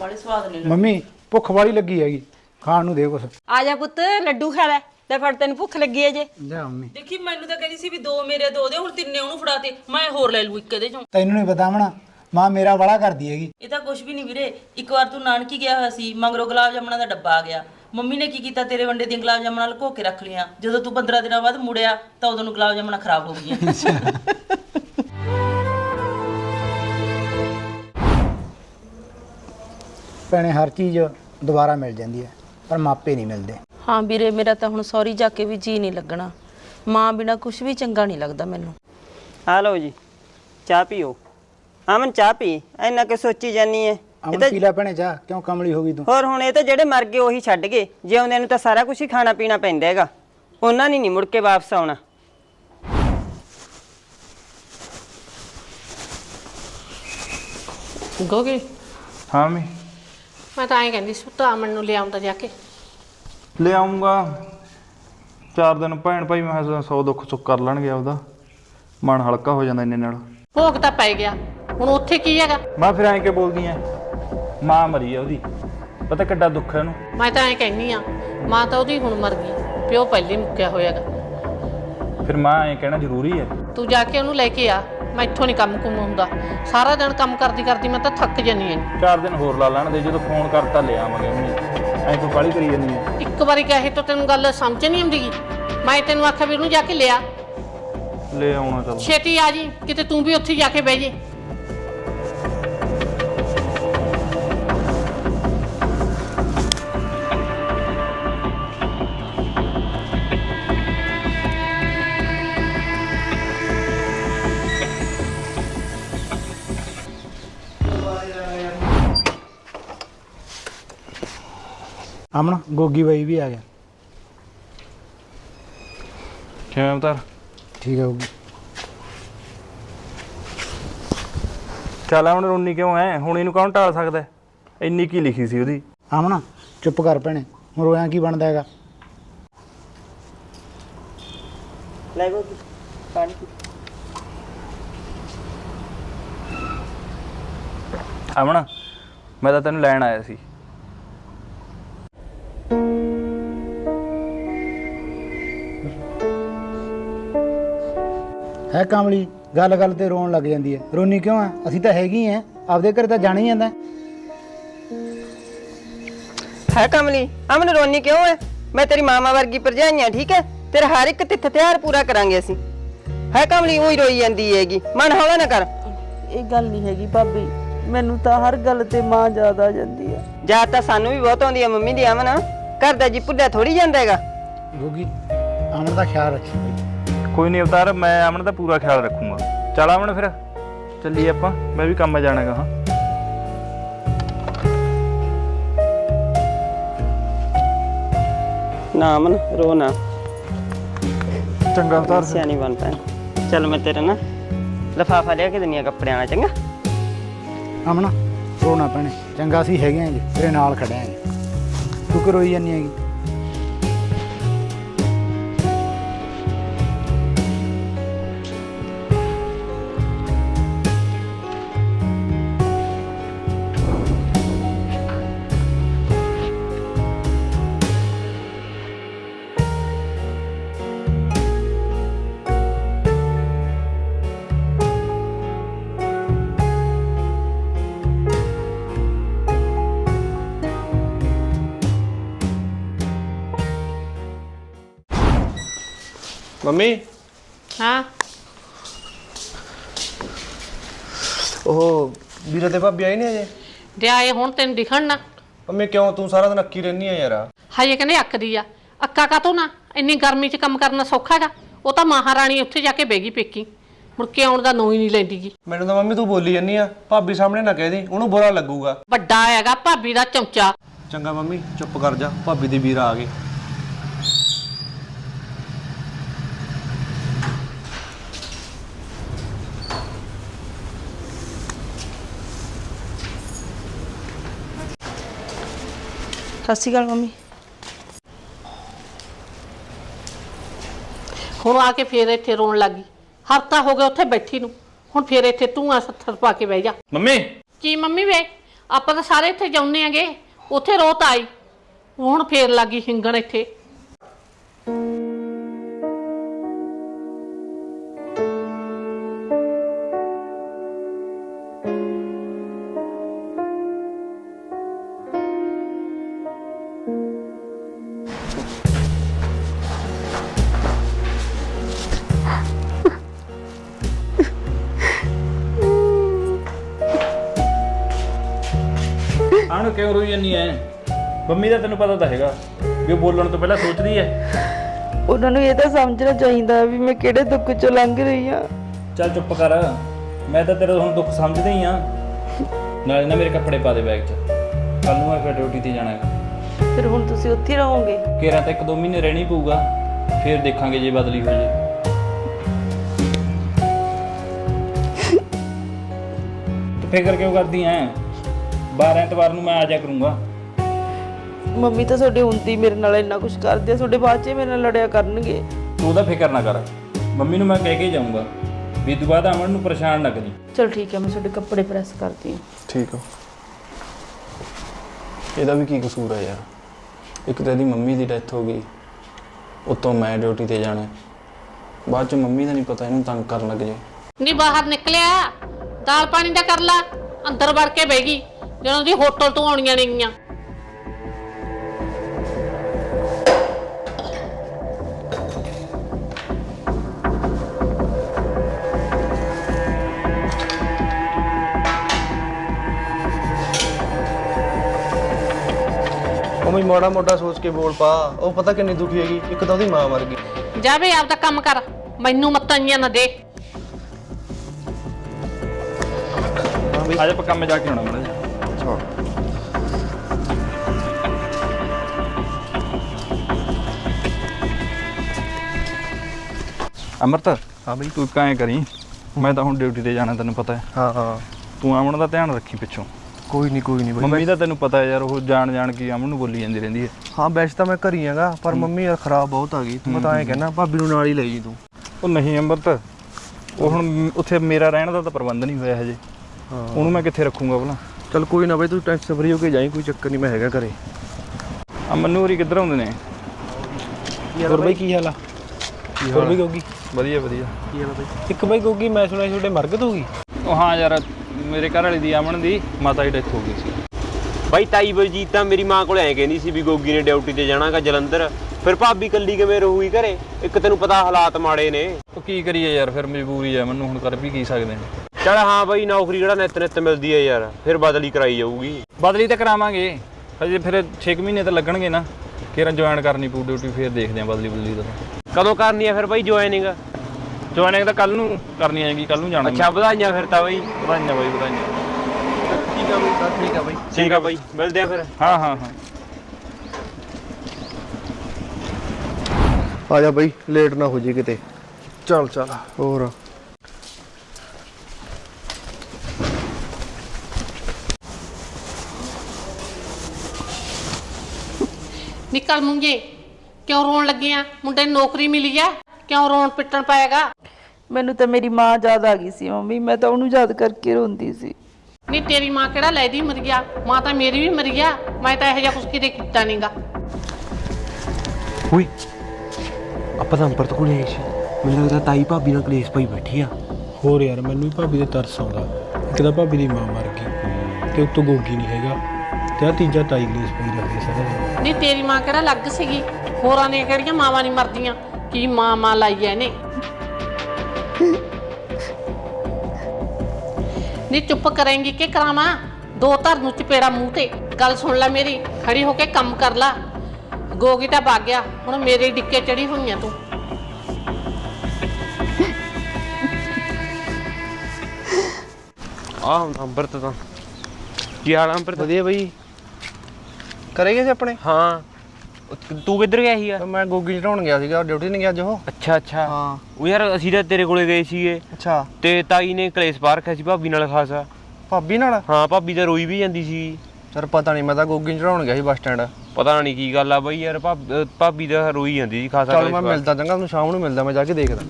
ਬੜੇ ਸਵਾਦ ਨੇ ਮੰਮੀ ਭੁੱਖ ਵਾਲੀ ਲੱਗੀ ਹੈਗੀ। ਖਾਣ ਨੂੰ ਦੇ ਕੁਛ। ਆ ਜਾ ਪੁੱਤ ਲੱਡੂ ਖਾ ਲੈ। ਤੇ ਫੜ ਤੈਨੂੰ ਭੁੱਖ ਲੱਗੀ ਹੈ ਜੇ। ਜਾ ਮੰਮੀ। ਦੇਖੀ ਮੈਨੂੰ ਤਾਂ ਕਹਿੰਦੀ ਸੀ ਵੀ ਦੋ ਮੇਰੇ ਦੋ ਦੇ ਹੁਣ ਤਿੰਨੇ ਉਹਨੂੰ ਫੜਾਤੇ। ਮੈਂ ਹੋਰ ਲੈ ਲੂ ਇੱਕ ਇਹਦੇ ਚੋਂ। ਤੈਨੂੰ ਨਹੀਂ ਪਤਾ ਅਮਨ ਮਾਂ ਮੇਰਾ ਵਾਲਾ ਕਰਦੀ ਹੈਗੀ। ਇਹ ਤਾਂ ਕੁਝ ਵੀ ਨਹੀਂ ਵੀਰੇ। ਇੱਕ ਵਾਰ ਤੂੰ ਨਾਨਕੀ ਗਿਆ ਹੋਇਆ ਸੀ ਮਗਰੋਂ ਗੁਲਾਬ ਜਾਮਣਾ ਦਾ ਡੱਬਾ ਆ ਗਿਆ। ਮੰਮੀ ਨੇ ਕੀ ਕੀਤਾ? ਤੇਰੇ ਵੰਡੇ ਦੀਆਂ ਗੁਲਾਬ ਜਾਮਣਾਂ ਲੁਕੋ ਕੇ ਰੱਖ ਲੀਆਂ ਜਦੋਂ ਤੂੰ 15 ਦਿਨਾਂ ਬਾਅਦ ਮੁੜਿਆ ਤਾਂ ਉਦੋਂ ਨੂੰ ਗੁਲਾਬ ਜਾਮਣਾਂ ਖਰਾਬ ਹੋ ਗਈਆਂ। ਭੈਣੇ ਹਰ ਚੀਜ਼ ਦੁਬਾਰਾ ਮਿਲ ਜਾਂਦੀ ਹੈ ਪਰ ਮਾਪੇ ਨਹੀਂ ਮਿਲਦੇ। ਹਾਂ ਵੀਰੇ ਮੇਰਾ ਤਾਂ ਹੁਣ ਸੌਰੀ ਜਾ ਕੇ ਵੀ ਜੀ ਨਹੀਂ ਲੱਗਣਾ। ਮਾਂ ਬਿਨਾ ਕੁਝ ਵੀ ਚੰਗਾ ਨਹੀਂ ਲੱਗਦਾ ਮੈਨੂੰ। ਆ ਲਓ ਜੀ ਚਾਹ ਪੀਓ। ਅਮਨ ਚਾਹ ਪੀ। ਇੰਨਾ ਕਿ ਸੋਚੀ ਜਾਨੀ ਐ ਇਹ ਅਮਨ ਤਾਂ ਪੀ ਲੈ ਭੈਣੇ ਚਾਹ ਕਿਉਂ ਕਮਲੀ ਹੋ ਗਈ ਤੂੰ? ਹੋਰ ਹੁਣ ਇਹ ਤਾਂ ਜਿਹੜੇ ਮਰ ਗਏ ਉਹੀ ਛੱਡ ਗਏ। ਜਿਉਂਦਿਆਂ ਨੂੰ ਤਾਂ ਸਾਰਾ ਕੁਝ ਹੀ ਖਾਣਾ ਪੀਣਾ ਪੈਂਦਾ ਹੈਗਾ। ਉਹਨਾਂ ਨੇ ਨਹੀਂ ਮੁੜ ਕੇ ਵਾਪਸ ਆਉਣਾ। ਗੋਗੀ ਹਾਂ ਮੈਂ। ਮੈਂ ਤਾਂ ਐਂ ਕਹਿੰਦੀ ਸੀ ਤਾਂ ਅਮਨ ਨੂੰ ਲਿਆਉਂਦਾ ਜਾ ਕੇ। ਲੈ ਆਉਂਗਾ ਚਾਰ ਦਿਨ ਭੈਣ ਭਾਈ ਮੈਂ 100 ਦੁੱਖ ਸੁੱਖ ਕਰ ਲੈਣਗੇ ਆਪਦਾ। ਮਨ ਹਲਕਾ ਹੋ ਜਾਂਦਾ ਇੰਨੇ ਨਾਲ। ਭੋਗ ਤਾਂ ਪੈ ਗਿਆ। ਹੁਣ ਉੱਥੇ ਕੀ ਹੈਗਾ? ਮੈਂ ਫਿਰ ਐਂ ਕਿ ਬੋਲਦੀ ਐ? ਮਾਂ ਮਰੀ ਆ ਉਹਦੀ। ਪਤਾ ਕਿੱਡਾ ਦੁੱਖ ਹੈ ਉਹਨੂੰ। ਮੈਂ ਤਾਂ ਐਂ ਕਹਿੰਨੀ ਆ ਮਾਂ ਤਾਂ ਉਹਦੀ ਹੁਣ ਮਰ ਗਈ ਪਿਓ ਪਹਿਲੇ ਮੁੱਕਿਆ ਹੋਇਆਗਾ। ਫਿਰ ਮਾਂ ਐਂ ਕਹਿਣਾ ਜ਼ਰੂਰੀ ਹੈ। ਤੂੰ ਜਾ ਕੇ ਉਹਨੂੰ ਲੈ ਕੇ ਆ ਮੈਂ ਇੱਥੋਂ ਨਹੀਂ ਕੰਮ ਕੁਮ ਹੁੰਦਾ। ਸਾਰਾ ਦਿਨ ਕੰਮ ਕਰਦੀ ਕਰਦੀ ਮੈਂ ਤਾਂ ਥੱਕ ਜਾਨੀ ਆ। ਚਾਰ ਦਿਨ ਹੋਰ ਲਾ ਲੈਣ ਦੇ ਜਦੋਂ ਫੋਨ ਕਰਤਾ ਲੈ ਆਵਾਂਗੇ ਉਹਨੇ। ਐਂ ਕੋਈ ਕਾਲੀ ਕਰੀ ਜਾਂਦੀ ਐ ਇੱਕ ਵਾਰੀ ਕਹੇ ਤਾਂ ਤੈਨੂੰ ਗੱਲ ਸਮਝ ਨਹੀਂ ਆਉਂਦੀਗੀ ਮੈਂ ਤੈਨੂੰ ਆਖਿਆ ਵੀ ਉਹਨੂੰ ਜਾ ਕੇ ਲਿਆ। ਲੈ ਆਉਣਾ ਚੱਲ। ਛੇਤੀ ਆ ਜੀ ਕਿਤੇ ਤੂੰ ਵੀ ਉੱਥੇ ਜਾ ਕੇ ਬਹਿ ਜੇ। ਅਮਨ ਗੋਗੀ ਬਾਈ ਵੀ ਆ ਗਿਆ। ਕਿਵੇਂ ਅਵਤਾਰ? ਠੀਕ ਹੈ ਗੋਗੀ। ਚੱਲ ਹੁਣ ਰੋਣੀ ਕਿਉਂ ਐ? ਹੁਣ ਇਹਨੂੰ ਕੌਣ ਟਾਲ ਸਕਦਾ? ਹੈ? ਇੰਨੀ ਕੀ ਲਿਖੀ ਸੀ ਉਹਦੀ? ਅਮਨ ਚੁੱਪ ਕਰ ਭੈਣੇ ਹੁਣ ਰੋਇਆ ਕੀ ਬਣਦਾ ਹੈਗਾ? ਲੈ ਗੋ ਪਾਣੀ ਪੀ। ਅਮਨ ਮੈਂ ਤਾਂ ਤੈਨੂੰ ਲੈਣ ਆਇਆ ਸੀ। ਹੈ ਕਮਲੀ ਗੱਲ ਗੱਲ ਤੇ ਰੋਣ ਲੱਗ ਜਾਂਦੀ ਹੈ। ਰੋਣੀ ਕਿਉਂ ਆ? ਅਸੀਂ ਤਾਂ ਹੈਗੀ ਐ ਆਪਦੇ ਘਰ ਤਾਂ ਜਾਣਾ ਹੀ ਜਾਂਦਾ। ਹੈ ਕਮਲੀ ਅਮਨ ਰੋਣੀ ਕਿਉਂ ਹੈ ਮੈਂ ਤੇਰੀ ਮਾਮਾ ਵਰਗੀ ਭਰਜਾਈਆਂ ਠੀਕ ਹੈ? ਤੇਰਾ ਹਰ ਇੱਕ ਤਿੱਥ ਤਿਉਹਾਰ ਪੂਰਾ ਕਰਾਂਗੇ ਅਸੀਂ। ਹੈ ਕਮਲੀ ਉਹੀ ਰੋਈ ਜਾਂਦੀ ਹੈਗੀ। ਮਨ ਹੌਲਾ ਨਾ ਕਰ। ਇਹ ਗੱਲ ਨਹੀਂ ਹੈਗੀ ਭਾਬੀ। ਮੈਨੂੰ ਤਾਂ ਹਰ ਗੱਲ ਤੇ ਮਾਂ ਯਾਦ ਆ ਜਾਂਦੀ ਆ। ਯਾਦ ਤਾਂ ਸਾਨੂੰ ਵੀ ਬਹੁਤ ਆਉਂਦੀ ਹੈ ਮੰਮੀ ਦੀ ਅਮਨ ਘਰ ਦਾ ਜੀ ਭੁੱਲਿਆ ਥੋੜੀ ਜਾਂਦਾ ਹੈਗਾ। ਗੋਗੀ ਅਮਨ ਦਾ ਖਿਆਲ ਰੱਖੀ। ਬਈ ਕੋਈ ਨਹੀਂ ਅਵਤਾਰ ਮੈਂ ਅਮਨ ਦਾ ਪੂਰਾ ਖਿਆਲ ਰੱਖੂੰਗਾ। ਚੱਲ ਅਮਨ ਫਿਰ ਚੱਲੀਏ ਆਪਾਂ ਮੈਂ ਵੀ ਕੰਮ ਜਾਣਾਗਾ ਹਾਂ। ਨਾ ਅਮਨ ਰੋ ਨਾ। ਚੰਗਾ ਅਵਤਾਰ। ਸਿਆਣੀ ਬਣ ਪੈ ਚੱਲ ਮੈਂ ਤੇਰੇ ਨਾ ਲਫਾਫਾ ਲਿਆ ਕੇ ਦਿੰਨੀ ਆ ਕੱਪੜਿਆਂ ਦਾ ਚੰਗਾ? ਅਮਨ ਰੋਣਾ ਭੈਣੇ ਚੰਗਾ ਅਸੀਂ ਹੈਗੇ ਆਂ ਜੀ ਤੇਰੇ ਨਾਲ ਖੜੇ ਆਂ ਜੀ। ਤੂੰ ਕਿ ਰੋਈ ਜਾਂਦੀ ਹੈਗੀ? ਮੰਮੀ? ਹਾਂ। ਉਹ ਵੀਰੇ ਤੇ ਭਾਬੀ ਆਈ ਨਹੀਂ ਅਜੇ ਜੇ ਆਏ ਹੁਣ ਤੈਨੂੰ ਦਿਖਣ ਨਾ। ਮੰਮੀ ਕਿਉਂ? ਤੂੰ ਸਾਰਾ ਦਿਨ ਅੱਕੀ ਰਹਿਨੀ ਆ ਯਾਰ। ਹਜੇ ਕਹਿੰਦੇ ਅੱਕਦੀ ਆ। ਅੱਕਾ ਕਾਤੋਂ ਨਾ? ਇੰਨੀ ਗਰਮੀ 'ਚ ਕੰਮ ਕਰਨਾ ਸੌਖਾ ਹੈਗਾ ਉਹ ਤਾਂ ਮਹਾਰਾਣੀ ਉੱਥੇ ਜਾ ਕੇ ਬੈਗੀ ਪੇਕੀ। ਮੁੜ ਕੇ ਆਉਣ ਦਾ ਨੋ ਹੀ ਨਹੀਂ ਲੈਂਦੀਗੀ ਮੈਨੂੰ ਤਾਂ ਮੰਮੀ ਤੂੰ ਬੋਲੀ ਜਾਂਦੀ ਆ। ਭਾਬੀ ਸਾਹਮਣੇ ਨਾ ਕਹਿ ਦੇ। ਉਹਨੂੰ ਬੁਰਾ ਲੱਗੂਗਾ। ਵੱਡਾ ਹੈਗਾ ਭਾਬੀ ਦਾ ਚਮਚਾ। ਚੰਗਾ ਮੰਮੀ ਚੁੱਪ ਕਰ ਜਾ। ਭਾਬੀ ਦੇ ਵੀਰ ਆ ਗਏ ਸਤਿ ਸ਼੍ਰੀ ਅਕਾਲ ਮੰਮੀ। ਹੁਣ ਆ ਕੇ ਫੇਰ ਇੱਥੇ ਰੋਣ ਲੱਗੀ ਹਫਤਾ ਹੋ ਗਿਆ ਉੱਥੇ ਬੈਠੀ ਨੂੰ। ਹੁਣ ਫੇਰ ਇੱਥੇ ਤੂੰ ਆ ਸੱਥਰ ਪਾ ਕੇ ਬਹਿ ਜਾ। ਮੰਮੀ। ਕੀ ਮੰਮੀ ਵੇ? ਆਪਾਂ ਤਾਂ ਸਾਰੇ ਇੱਥੇ ਜਾਉਂਦੇ ਆਂਗੇ। ਉੱਥੇ ਰੋਤ ਆਈ। ਹੁਣ ਫੇਰ ਲੱਗੀ ਹਿੰਗਣ ਇੱਥੇ। ਕਿਉਂ ਰੋਈ ਜੰਨੀ ਐ? ਮੰਮੀ ਦਾ ਤੈਨੂੰ ਪਤਾ ਤਾਂ ਹੈਗਾ ਵੀ ਉਹ ਬੋਲਣ ਤੋਂ ਪਹਿਲਾਂ ਸੋਚਦੀ ਐ। ਉਹਨਾਂ ਨੂੰ ਇਹ ਤਾਂ ਸਮਝਣਾ ਚਾਹੀਦਾ ਵੀ ਮੈਂ ਕਿਹੜੇ ਦੁੱਖ ਚੋਂ ਲੰਘ ਰਹੀ ਆ। ਚੱਲ ਚੁੱਪ ਕਰ ਮੈਂ ਤਾਂ ਤੇਰਾ ਹੁਣ ਦੁੱਖ ਸਮਝਦਾ ਹੀ ਆ। ਨਾਲੇ ਨਾ ਮੇਰੇ ਕੱਪੜੇ ਪਾ ਦੇ ਬੈਗ 'ਚ। ਕੱਲ ਨੂੰ ਮੈਂ ਫਿਰ ਡਿਊਟੀ ਤੇ ਜਾਣਾ ਹੈ ਫਿਰ ਹੁਣ ਤੁਸੀਂ ਉੱਥੇ ਹੀ ਰਹੋਗੇ? ਕੇਰਾ ਤਾਂ ਇੱਕ ਦੋ ਮਹੀਨੇ ਰਹਿਣੀ ਪਊਗਾ। ਫਿਰ ਦੇਖਾਂਗੇ ਜੇ ਬਦਲੀ ਹੋ ਜੇ। ਤੂੰ ਫਿਕਰ ਕਿਉਂ ਕਰਦੀ ਐ? 12 ਐਤਵਾਰ ਨੂੰ ਮੈਂ ਆ ਜਾ ਕਰੂੰਗਾ। ਮੰਮੀ ਤਾਂ ਤੁਹਾਡੇ ਹੁੰਦੀ ਮੇਰੇ ਨਾਲ ਇੰਨਾ ਕੁਝ ਕਰਦੇ ਆ ਤੁਹਾਡੇ ਬਾਅਦ ਚ ਮੇਰੇ ਨਾਲ ਲੜਿਆ ਕਰਨਗੇ। ਤੂੰ ਉਹਦਾ ਫਿਕਰ ਨਾ ਕਰ। ਮੰਮੀ ਨੂੰ ਮੈਂ ਕਹਿ ਕੇ ਜਾਊਂਗਾ ਵੀ ਤੂੰ ਬਾਅਦ ਅਮਨ ਨੂੰ ਪਰੇਸ਼ਾਨ ਨਾ ਕਰੀ। ਚਲ ਠੀਕ ਹੈ ਮੈਂ ਤੁਹਾਡੇ ਕੱਪੜੇ ਪ੍ਰੈਸ ਕਰਦੀ ਹਾਂ ਠੀਕ ਆ। ਇਹਦਾ ਵੀ ਕੀ ਕਸੂਰ ਆ ਯਾਰ? ਇੱਕ ਤਾਂ ਇਹਦੀ ਮੰਮੀ ਦੀ ਡੈਥ ਹੋ ਗਈ ਉਤੋਂ ਮੈਂ ਡਿਊਟੀ ਤੇ ਜਾਣਾ। ਬਾਅਦ ਚ ਮੰਮੀ ਦਾ ਨਹੀਂ ਪਤਾ ਇਹਨੂੰ ਤੰਗ ਕਰਨ ਲੱਗ ਜੇ। ਨੀ ਬਾਹਰ ਨਿਕਲਿਆ ਦਾਲ ਪਾਣੀ ਦਾ ਕਰ ਲਾ ਅੰਦਰ ਵੜ ਕੇ ਬਹਿ ਗਈ। ਜਦੋਂ ਦੀ ਹੋਟਲ ਤੋਂ ਆਉਣੀਆਂ ਨੇਗੀਆਂ। ਉਹ ਵੀ ਮਾੜਾ ਮੋਟਾ ਸੋਚ ਕੇ ਬੋਲ ਪਾ ਉਹ ਪਤਾ ਕਿੰਨੀ ਦੁਖੀ ਹੈਗੀ ਇੱਕ ਤਾਂ ਉਹਦੀ ਮਾਂ ਮਰ ਗਈ। ਜਾਵੇ ਆਪਦਾ ਕੰਮ ਕਰ ਮੈਨੂੰ ਮਤਾਈਆਂ ਨਾ ਦੇ। ਅੱਜ ਆਪਾਂ ਕੰਮ ਜਾ ਕੇ ਆਉਣਾ ਮੜਾ ਅਮਰਤ ਹਾਂ ਬਈ। ਤੂੰ ਕਾਇ ਕਰੀ ਮੈਂ ਤਾਂ ਹੁਣ ਡਿਊਟੀ ਤੇ ਜਾਣਾ ਤੈਨੂੰ ਪਤਾ ਹੈ। ਹਾਂ ਹਾਂ। ਤੂੰ ਅਮਨ ਦਾ ਧਿਆਨ ਰੱਖੀ ਪਿੱਛੋਂ। ਕੋਈ ਨਹੀਂ ਕੋਈ ਨਹੀਂ ਮੰਮੀ ਦਾ ਤੈਨੂੰ ਪਤਾ ਹੈ ਯਾਰ ਉਹ ਜਾਣ ਜਾਣ ਕੇ ਅਮਨ ਨੂੰ ਬੋਲੀ ਜਾਂਦੀ ਰਹਿੰਦੀ ਹੈ। ਹਾਂ ਵੈਸੇ ਤਾਂ ਮੈਂ ਘਰ ਹੀ ਹੈਗਾ ਪਰ ਮੰਮੀ ਯਾਰ ਖਰਾਬ ਬਹੁਤ ਆ ਗਈ। ਮੈਂ ਤਾਂ ਐਂ ਕਹਿਣਾ ਭਾਬੀ ਨੂੰ ਨਾਲ ਹੀ ਲੈ ਜੀ ਤੂੰ। ਉਹ ਨਹੀਂ ਅਮਰਤ ਉਹ ਹੁਣ ਉੱਥੇ ਮੇਰਾ ਰਹਿਣ ਦਾ ਤਾਂ ਪ੍ਰਬੰਧ ਨਹੀਂ ਹੋਇਆ ਹਜੇ। ਹਾਂ। ਉਹਨੂੰ ਮੈਂ ਕਿੱਥੇ ਰੱਖੂੰਗਾ ਭਲਾ? ਚਲ ਕੋਈ ਨਾ ਬਈ ਤੂੰ ਟੈਨਸ਼ਨ ਫਰੀ ਹੋ ਕੇ ਜਾਈਂ ਕੋਈ ਚੱਕਰ ਨਹੀਂ ਮੈਂ ਹੈਗਾ ਘਰੇ। ਅਮਨ ਨੂੰ ਹੋਰੀ ਕਿੱਧਰ ਆਉਂਦੇ ਨੇ? ਹੋਰ ਬਈ ਕੀ ਹਾਲ ਆ? ਹੋਰ ਬਈ ਗੋਗੀ? ਵਧੀਆ ਵਧੀਆ। ਕੀ ਹਾਲ ਆ ਬਈ? ਇੱਕ ਬਈ ਗੋਗੀ ਮੈਂ ਸੁਣਿਆ ਤੁਹਾਡੇ ਮਰਗਤ ਹੋ ਗਈ। ਉਹ ਹਾਂ ਯਾਰ ਮੇਰੇ ਘਰ ਵਾਲੀ ਦੀ ਅਮਨ ਦੀ ਮਾਤਾ ਦੀ ਡੈਥ ਹੋ ਗਈ ਸੀ। ਬਾਈ ਤਾਈ ਬਲਜੀਤ ਤਾਂ ਮੇਰੀ ਮਾਂ ਕੋਲ ਐ ਕਹਿੰਦੀ ਸੀ ਵੀ ਗੋਗੀ ਨੇ ਡਿਊਟੀ ਤੇ ਜਾਣਾਗਾ ਜਲੰਧਰ। ਫਿਰ ਭਾਬੀ ਕੱਲੀ ਕਿਵੇਂ ਰਹੂਗੀ ਘਰੇ? ਇੱਕ ਤੈਨੂੰ ਪਤਾ ਹਾਲਾਤ ਮਾੜੇ ਨੇ। ਉਹ ਕੀ ਕਰੀਏ ਯਾਰ ਫਿਰ ਮਜਬੂਰੀ ਹੈ ਮੈਨੂੰ ਹੁਣ ਕਰ ਵੀ ਕੀ ਸਕਦੇ ਨੇ। ਚਲ ਹਾਂ ਬਾਈ ਨੌਕਰੀ ਜਿਹੜਾ ਨਿੱਤ ਨਿੱਤ ਮਿਲਦੀ ਹੈ ਯਾਰ ਫਿਰ ਬਦਲੀ ਕਰਾਈ ਜਾਊਗੀ। ਬਦਲੀ ਤਾਂ ਕਰਾਵਾਂਗੇ। ਹਜੇ ਫਿਰ 6 ਮਹੀਨੇ ਤਾਂ ਲੱਗਣਗੇ ਨਾ। ਕਿਰਨ ਜੁਆਇਨ ਕਰਨੀ ਪਊ ਡਿਊਟੀ ਫਿਰ ਦੇਖਦੇ ਆਂ ਬਦਲੀ ਬਦਲੀ ਦਾ ਕਦੋਂ ਕਰਨੀ ਆ ਫਿਰ ਬਾਈ ਜੁਆਇਨਿੰਗ ਜੁਆਇਨਿੰਗ ਤਾਂ ਕੱਲ ਨੂੰ ਕਰਨੀ ਆਏਗੀ ਕੱਲ ਨੂੰ ਜਾਣਾ ਅੱਛਾ ਵਧਾਈਆਂ ਫਿਰ ਤਾਂ ਬਾਈ। ਵਧਾਈਆਂ ਬਾਈ ਵਧਾਈਆਂ। ਠੀਕ ਆ ਬਈ ਠੀਕ ਆ ਬਈ। ਠੀਕ ਆ ਬਾਈ ਮਿਲਦੇ ਆ ਫਿਰ। ਹਾਂ ਹਾਂ ਹਾਂ। ਆ ਜਾ ਬਈ ਲੇਟ ਨਾ ਹੋ ਜੇ ਕਿਤੇ। ਚੱਲ ਚੱਲ। ਹੋਰ? ਨਿਕਲ ਮੁੰਗੇ। ਕਿਉਂ ਰੋਣ ਲੱਗੀਆਂ ਮੁੰਡੇ ਨੂੰ ਨੌਕਰੀ ਮਿਲੀ ਆ। ਕਿਉਂ ਰੋਣ ਪਿੱਟਣ ਪਾਏਗਾ? ਮੈਨੂੰ ਤਾਂ ਮੇਰੀ ਮਾਂ ਯਾਦ ਆ ਗਈ ਸੀ ਮੰਮੀ ਮੈਂ ਤਾਂ ਉਹਨੂੰ ਯਾਦ ਕਰਕੇ ਰੋਂਦੀ ਸੀ। ਨਹੀਂ ਤੇਰੀ ਮਾਂ ਕਿਹੜਾ ਲੈਦੀ ਮਰ ਗਿਆ? ਮਾਂ ਤਾਂ ਮੇਰੀ ਵੀ ਮਰ ਗਿਆ। ਮੈਂ ਤਾਂ ਇਹੋ ਜਿਹਾ ਕੁਝ ਕਿਤੇ ਕੀਤਾ ਨਹੀਂਗਾ ਹੋਈ ਆਪਾਂ ਤਾਂ ਅੰਪਰਤ ਕੋਲ ਆਏ ਸੀ। ਮੈਨੂੰ ਲੱਗਦਾ ਤਾਈ ਭਾਬੀ ਨਾਲ ਕਲੇਸ਼ ਪਈ ਬੈਠੀ ਆ। ਹੋਰ ਯਾਰ ਮੈਨੂੰ ਵੀ ਭਾਬੀ ਦੇ ਤਰਸ ਆਉਂਦਾ। ਇੱਕ ਤਾਂ ਭਾਬੀ ਦੀ ਮਾਂ ਮਰ ਗਈ ਤੇ ਉੱਤੋਂ ਗੋਗੀ ਨਹੀਂ ਹੈਗਾ। ਤੇ ਆ ਤੀਜਾ ਤਾਈ ਗਲੇਸ ਪਈ ਰੱਖਦੀ ਸਾਰਾ ਨਹੀਂ ਤੇਰੀ ਮਾਂ ਕਿਹੜਾ ਲੱਗ ਸੀਗੀ? ਹੋਰਾਂ ਦੀਆਂ ਕਿਹੜੀਆਂ ਮਾਵਾਂ ਨਹੀਂ ਮਰਦੀਆਂ? ਕੀ ਮਾਂ ਮਾਂ ਲਾਈ ਐ ਇਹਨੇ? ਨਹੀਂ ਚੁੱਪ ਕਰੇਂਗੀ ਕਿ ਕਰਾਵਾਂ? ਦੋ ਧਰ ਨੂੰ ਚਪੇੜਾ ਮੂੰਹ ਤੇ। ਗੱਲ ਸੁਣ ਲੈ ਮੇਰੀ ਖੜੀ ਹੋ ਕੇ ਕੰਮ ਕਰ ਲੈ। ਗੋਗੀ ਤਾਂ ਭੱਗ ਗਿਆ। ਹੁਣ ਮੇਰੇ ਡਿੱਕੇ ਚੜੀ ਹੋਈਆਂ ਤੂੰ। ਆ ਅੰਬਰਤ ਤਾਂ ਕੀ ਹਾਲ ਆ ਅੰਬਰਤ ਵਧੀਆ ਬਈ। ਕਰੇਗੇ ਸੀ ਆਪਣੇ? ਹਾਂ। ਤੂੰ ਕਿੱਧਰ ਗਿਆ ਸੀਗਾ? ਮੈਂ ਗੋਗੀ ਚੜਾਉਣ ਗਿਆ ਸੀਗਾ ਡਿਊਟੀ ਨਹੀਂ ਗਿਆ ਅੱਜ ਉਹ। ਅੱਛਾ ਅੱਛਾ। ਹਾਂ। ਉਹ ਯਾਰ ਅਸੀਂ ਤਾਂ ਤੇਰੇ ਕੋਲੇ ਗਏ ਸੀਗੇ। ਅੱਛਾ। ਤੇ ਤਾਈ ਨੇ ਕਲੇਸ਼ ਪਾ ਰੱਖਿਆ ਸੀ ਭਾਬੀ ਨਾਲ ਖਾਸਾ। ਭਾਬੀ ਨਾਲ? ਹਾਂ ਭਾਬੀ ਤਾਂ ਰੋਈ ਵੀ ਜਾਂਦੀ ਸੀ। ਸਰ ਪਤਾ ਨਹੀਂ ਮੈਂ ਤਾਂ ਗੋਗੀ ਚੜਾਉਣ ਗਿਆ ਸੀ ਬੱਸ ਸਟੈਂਡ। ਪਤਾ ਨਹੀਂ ਕੀ ਗੱਲ ਆ ਬਈ ਯਾਰ ਭਾਬ- ਅਹ ਭਾਬੀ ਦਾ ਰੋਈ ਜਾਂਦੀ ਸੀ ਖਾਸਾ ਚੱਲ ਕਲੇਸ਼ ਮੈਂ ਪਾ- ਮਿਲਦਾ ਚੰਗਾ ਤੁਹਾਨੂੰ ਸ਼ਾਮ ਨੂੰ ਮਿਲਦਾ ਮੈਂ ਜਾ ਕੇ ਦੇਖਦਾ।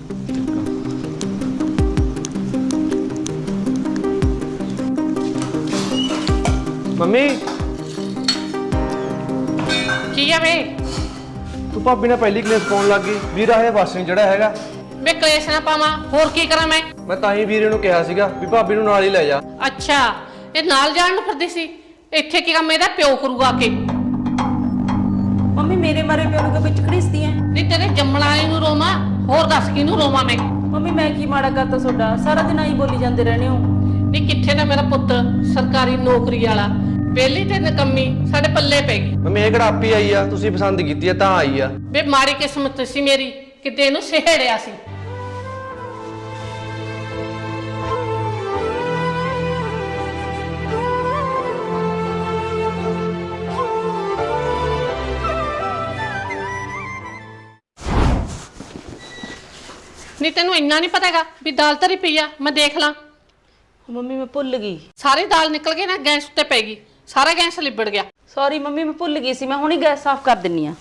ਮੰਮੀ ਕੀ ਆ ਵੇ? ਤੂੰ ਭਾਬੀ ਨਾਲ ਪਹਿਲੀ ਕਲੇਸ ਪਾਉਣ ਲੱਗ ਗਈ। ਵੀਰਾ ਇਹ ਨਹੀਂ ਚੜਿਆ ਹੈਗਾ। ਮੈਂ ਕਲੇਸ਼ ਨਾ ਪਾਵਾਂ ਹੋਰ ਕੀ ਕਰਾਂ ਮੈਂ? ਮੈਂ ਤਾਂ ਹੀ ਵੀਰੇ ਨੂੰ ਕਿਹਾ ਸੀਗਾ ਵੀ ਭਾਬੀ ਨੂੰ ਨਾਲ ਹੀ ਲੈ ਜਾ। ਅੱਛਾ ਇਹ ਨਾਲ ਜਾਣ ਨੂੰ ਫਿਰਦੀ ਸੀ? ਇੱਥੇ ਕੀ ਕੰਮ ਇਹਦਾ ਪਿਓ ਕਰੂਗਾ ਆ ਕੇ? ਮੰਮੀ ਮੇਰੇ ਮਾਰੇ ਪਿਓ ਨੂੰ ਕਿ ਵਿੱਚ ਖੜੀਸਦੀ ਐ। ਨਹੀਂ ਤੇਰੇ ਜੰਮਣ ਵਾਲੇ ਨੂੰ ਰੋਵਾਂ ਹੋਰ ਦੱਸ ਕਿਹਨੂੰ ਰੋਵਾਂ ਮੈਂ? ਮੰਮੀ ਮੈਂ ਕੀ ਮਾੜਾ ਕਰਤਾ ਤੁਹਾਡਾ? ਸਾਰਾ ਦਿਨ ਆਈ ਬੋਲੀ ਜਾਂਦੇ ਰਹਿੰਦੇ ਹੋ। ਨਹੀਂ ਕਿੱਥੇ ਦਾ ਮੇਰਾ ਪੁੱਤ ਸਰਕਾਰੀ ਨੌਕਰੀ ਵਾਲਾ? ਬੇਲੀ ਤੇ ਨਕੰਮੀ ਸਾਡੇ ਪੱਲੇ ਪੈ ਗਈ। ਮੰਮੀ ਇਹ ਕਿਹੜਾ ਆਪੀ ਆਈ ਆ? ਤੁਸੀਂ ਪਸੰਦ ਕੀਤੀ ਆ ਤਾਂ ਆਈ ਆ। ਵੇ ਮਾਰੀ ਕਿਸਮਤ ਸੀ ਮੇਰੀ ਕਿਤੇ ਇਹਨੂੰ ਸਿਹੜਿਆ ਸੀ। ਨਹੀਂ ਤੈਨੂੰ ਇੰਨਾ ਨਹੀਂ ਪਤਾਗਾ ਵੀ ਦਾਲ ਤਰੀ ਪਈ ਆ ਮੈਂ ਦੇਖ ਲਾਂ। ਮੰਮੀ ਮੈਂ ਭੁੱਲ ਗਈ। ਸਾਰੀ ਦਾਲ ਨਿਕਲ ਗਈ ਨਾ ਗੈਸ ਉੱਤੇ ਪੈ ਗਈ। ਸਾਰਾ ਗੈਸ ਲਿਬੜ ਗਿਆ। ਸੌਰੀ ਮੰਮੀ ਮੈਂ ਭੁੱਲ ਗਈ ਸੀ। ਮੈਂ ਹੁਣੀ ਗੈਸ ਸਾਫ਼ ਕਰ ਦਿੰਨੀ ਆ।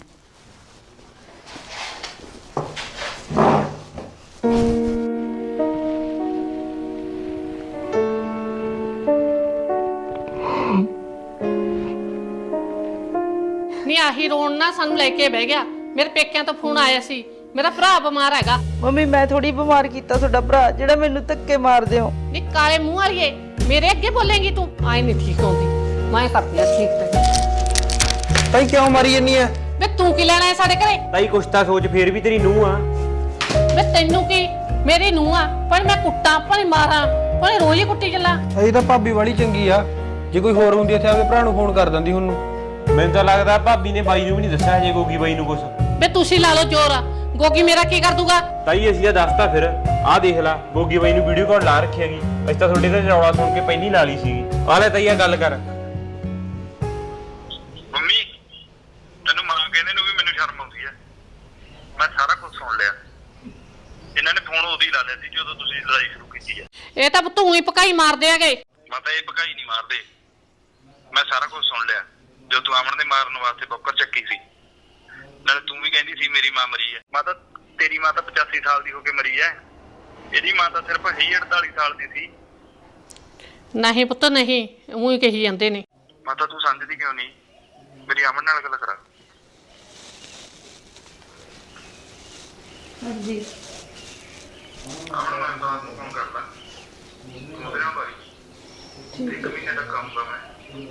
ਨਹੀਂ ਆਹੀ ਰੋਣ ਨਾ ਸਾਨੂੰ ਲੈ ਕੇ ਬਹਿ ਗਿਆ। ਮੇਰੇ ਪੇਕਿਆਂ ਤੋਂ ਫੋਨ ਆਇਆ ਸੀ। ਮੇਰਾ ਭਰਾ ਬਿਮਾਰ ਹੈਗਾ। ਮੰਮੀ ਮੈਂ ਥੋੜੀ ਬਿਮਾਰ ਕੀਤਾ ਤੁਹਾਡਾ ਭਰਾ ਜਿਹੜਾ ਮੈਨੂੰ ਧੱਕੇ ਮਾਰਦੇ ਹੋ। ਨੀ ਕਾਲੇ ਮੂੰਹ ਵਾਲੀਏ ਮੇਰੇ ਅੱਗੇ ਬੋਲੇਂਗੀ ਤੂੰ। ਆਏ ਨਹੀਂ ਠੀਕ ਹੁੰਦੀ ਮੈਂ ਕਰਦੀ ਆ ਠੀਕ ਤੇ। ਤਾਈ ਕਿਉਂ ਮਾਰੀ ਜੰਨੀ ਆ ਵੇ ਤੂੰ ਕੀ ਲੈਣਾ ਹੈ ਸਾਡੇ ਘਰੇ? ਤਾਈ ਕੁਛ ਤਾਂ ਸੋਚ ਫੇਰ ਵੀ ਤੇਰੀ ਨੂੰਹ ਆ। ਵੇ ਤੈਨੂੰ ਕੀ? ਮੇਰੀ ਨੂੰਹ ਆ। ਪਰ ਮੈਂ ਕੁੱਟਾਂ ਪਰ ਮਾਰਾਂ ਪਰ ਰੋਜ਼ ਹੀ ਕੁੱਟੀ ਚੱਲਾਂ। ਇਹ ਤਾਂ ਭਾਬੀ ਵਾਲੀ ਚੰਗੀ ਆ। ਜੇ ਕੋਈ ਹੋਰ ਹੁੰਦੀ ਇੱਥੇ ਆਪਦੇ ਭਰਾ ਨੂੰ ਫੋਨ ਕਰ ਦਿੰਦੀ ਹੁਣ। ਮੈਨੂੰ ਤਾਂ ਲੱਗਦਾ ਭਾਬੀ ਨੇ ਬਾਈ ਨੂੰ ਵੀ ਨਹੀਂ ਦੱਸਿਆ ਹਜੇ ਗੋਗੀ ਬਾਈ ਨੂੰ ਕੁਛ। ਵੇ ਤੁਸੀਂ ਲਾ ਲਓ ਜ਼ੋਰ। ਗੋਗੀ ਮੇਰਾ ਕੀ ਕਰ ਦੂਗਾ? ਤਾਈ ਅਸੀਂ ਤਾਂ ਦੱਸਤਾ ਫਿਰ। ਆਹ ਦੇਖ ਲੈ ਗੋਗੀ ਬਾਈ ਨੂੰ ਵੀਡੀਓ ਕਾਲ ਲਾ ਰੱਖਿਆਗੀ ਅਸੀਂ ਤਾਂ ਤੁਹਾਡੇ ਤੇ ਰੌਲਾ ਸੁਣ ਕੇ ਪਹਿਲਾਂ ਲਾ ਲਈ ਸੀਗੀ। ਆ ਲੈ ਤਾਈ ਆ ਗੱਲ ਕਰ। ਉਦੋਂ ਹੀ ਲਾ ਲਿਆ ਸੀ ਜਦੋਂ ਤੁਸੀਂ ਲੜਾਈ ਸ਼ੁਰੂ ਕੀਤੀ ਹੈ ਇਹ ਤਾਂ ਤੂੰ ਹੀ ਪਕਾਈ ਮਾਰਦੇ ਹੈਗੇ। ਮੈਂ ਤਾਂ ਇਹ ਭਕਾਈ ਨਹੀਂ ਮਾਰਦੇ। ਮੈਂ ਸਾਰਾ ਕੁਝ ਸੁਣ ਲਿਆ। ਜੋ ਤੂੰ ਅਮਨ ਦੇ ਮਾਰਨ ਵਾਸਤੇ ਬੱਕਰ ਚੱਕੀ ਸੀ। ਨਾਲੇ ਤੂੰ ਵੀ ਕਹਿੰਦੀ ਸੀ ਮੇਰੀ ਮਾਂ ਮਰੀ ਹੈ ਮਾਂ ਤਾਂ ਤੇਰੀ ਮਾਂ ਤਾਂ 85 ਸਾਲ ਦੀ ਹੋ ਕੇ ਮਰੀ ਹੈ ਇਹਦੀ ਮਾਂ ਤਾਂ ਸਿਰਫ 48 ਸਾਲ ਦੀ ਸੀ। ਨਹੀਂ ਪੁੱਤ ਨਹੀਂ। ਉਹ ਹੀ ਕਹੀ ਜਾਂਦੇ ਨੇ। ਮਾਂ ਤਾਂ ਤੂੰ ਸਮਝਦੀ ਕਿਉਂ ਨਹੀਂ? ਮੇਰੀ ਅਮਨ ਨਾਲ ਗੱਲ ਕਰਾ। ਹਾਂਜੀ। ਅਮਨ ਮੈਂ ਤਾਂ ਫੋਨ ਕਰਦਾ ਤੂੰ ਬਾਰੀ ਇੱਕ ਮਹੀਨੇ ਦਾ ਕੰਮ ਦਾ ਮੈਂ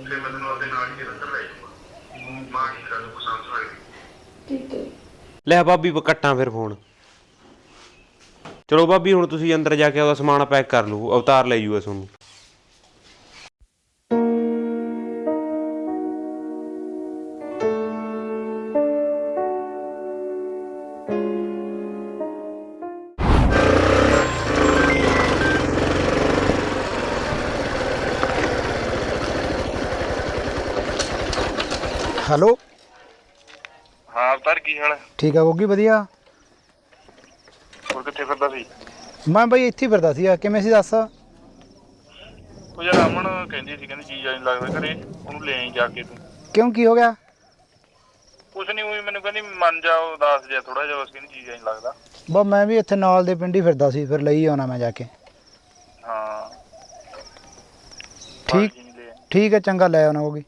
ਫਿਰ ਮੈਂ ਤੈਨੂੰ ਉਹਦੇ ਨਾਲ ਹੀ ਜਲੰਧਰ ਲੈ ਜਾਊਂਗਾ ਮਾਂ ਕੀ ਕਰੂ ਕੋ ਸਮਝ ਸਕਦੀ ਲੈ ਭਾਬੀ ਕੱਟਾਂ ਫਿਰ ਫੋਨ। ਚਲੋ ਭਾਬੀ ਹੁਣ ਤੁਸੀਂ ਅੰਦਰ ਜਾ ਕੇ ਉਹਦਾ ਸਮਾਨ ਪੈਕ ਕਰ ਲਓ, ਅਵਤਾਰ ਲੈ ਜੂਗਾ ਤੁਹਾਨੂੰ। ਠੀਕ ਆ ਗੋਗੀ ਵਧੀਆ? ਹੋਰ ਕਿੱਥੇ ਫਿਰਦਾ ਸੀ? ਮੈਂ ਬਈ ਇੱਥੇ ਹੀ ਫਿਰਦਾ ਸੀ ਕਿਵੇਂ ਸੀ ਦੱਸ? ਉਹ ਯਾਰ ਅਮਨ ਕਹਿੰਦੀ ਸੀ ਕਹਿੰਦੀ ਚੀਜ਼ ਆਈ ਲੱਗਦਾ ਘਰੇ ਉਹਨੂੰ ਲੈ ਆਈ ਜਾ ਕੇ ਤੂੰ। ਕਿਉਂ ਕੀ ਹੋ ਗਿਆ? ਕੁਛ ਨਹੀਂ ਹੋਈ ਮੈਨੂੰ ਕਹਿੰਦੀ ਮੰਨ ਜਾ ਉਦਾਸ ਜਿਹਾ ਥੋੜਾ ਜਿਹਾ ਬਸ ਕਹਿੰਦੀ ਚੀਜ਼ ਆਈ ਲੱਗਦਾ। ਬਸ ਮੈਂ ਵੀ ਇੱਥੇ ਨਾਲ ਦੇ ਪਿੰਡ ਹੀ ਫਿਰਦਾ ਸੀ ਫਿਰ ਲਈ ਆਉਣਾ ਮੈਂ ਜਾ ਕੇ। ਹਾਂ। ਠੀਕ ਬਾਕੀ ਨਹੀਂ ਲੈ ਆਈ। ਠੀਕ ਹੈ ਚੰਗਾ ਲੈ ਆਉਣਾ ਗੋਗੀ।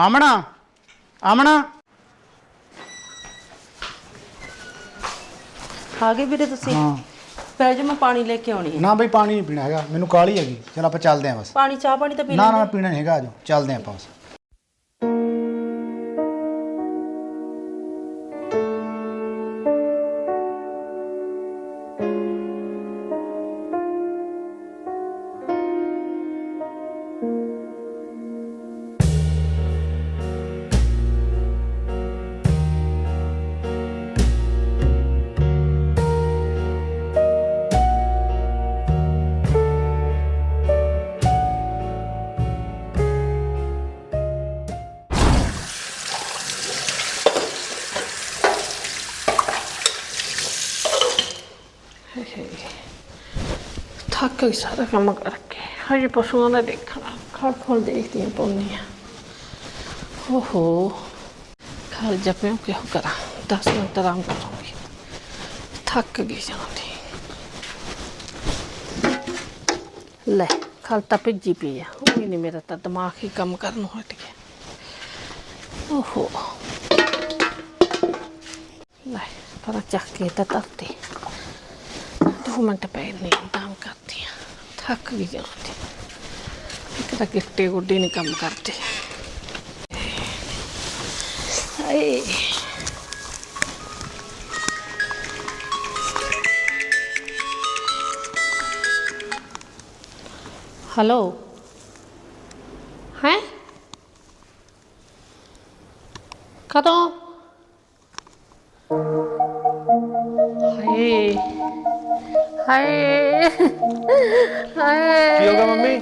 ਆਮਣਾ ਆਮਣਾ। ਆ ਗਏ ਵੀਰੇ ਤੁਸੀਂ? ਹਾਂ। ਪੈ ਜਾ ਮੈਂ ਪਾਣੀ ਲੈ ਕੇ ਆਉਣੀ ਹੈ। ਨਾ ਬਈ ਪਾਣੀ ਨਹੀਂ ਪੀਣਾ ਹੈਗਾ। ਮੈਨੂੰ ਕਾਹਲੀ ਹੈਗੀ। ਚਲ ਆਪਾਂ ਚੱਲਦੇ ਆਂ ਬਸ। ਪਾਣੀ ਚਾਹ ਪਾਣੀ ਤਾਂ ਪੀ ਨਾ ਨਾ ਲੈਂਦੇ। ਪੀਣਾ ਨਹੀਂ ਹੈਗਾ ਆਜੋ ਚੱਲਦੇ ਆਂ ਆਪਾਂ ਬਸ। ਥੱਕ ਸਾਰਾ ਕੰਮ ਕਰਕੇ ਹਜੇ ਪਸ਼ੂਆਂ ਦਾ ਦੇਖਣਾ ਖੜ ਖੜ ਦੇਖਦੀ ਹਾਂ ਓਹੋ ਖਲ ਜਪਿਓ ਕਿਉਂ ਕਰਾਂ 10 ਮਿੰਟ ਆਰਾਮ ਕਰੂੰਗੀ ਥੱਕ ਗਈ ਜਾਂਦੀ ਲੈ ਖਲ ਤਾਂ ਭਿੱਜੀ ਪਈ ਆ ਉਹ ਵੀ ਨਹੀਂ ਮੇਰਾ ਤਾਂ ਦਿਮਾਗ ਹੀ ਕੰਮ ਕਰਨ ਹਟ ਗਿਆ ਓਹੋ ਲੈ ਪਰ ਚੱਕ ਕੇ ਤਾਂ ਧਰਤੀ ਦੋ ਮਿੰਟ ਪੈ ਨਹੀਂ ਕੰਮ ਕਰਦੀ ਥੱਕ ਗਈ ਹਾਂ ਇੱਕ ਤਾਂ ਗਿੱਟੇ ਗੁੱਡੇ ਨਹੀਂ ਕੰਮ ਕਰਦੇ। ਆਏ ਹੈਲੋ। ਹੈ? ਕਦੋਂ? ਹਾਏ। ਹਾਏ। ਕੀ ਹੋ ਗਿਆ ਮੰਮੀ?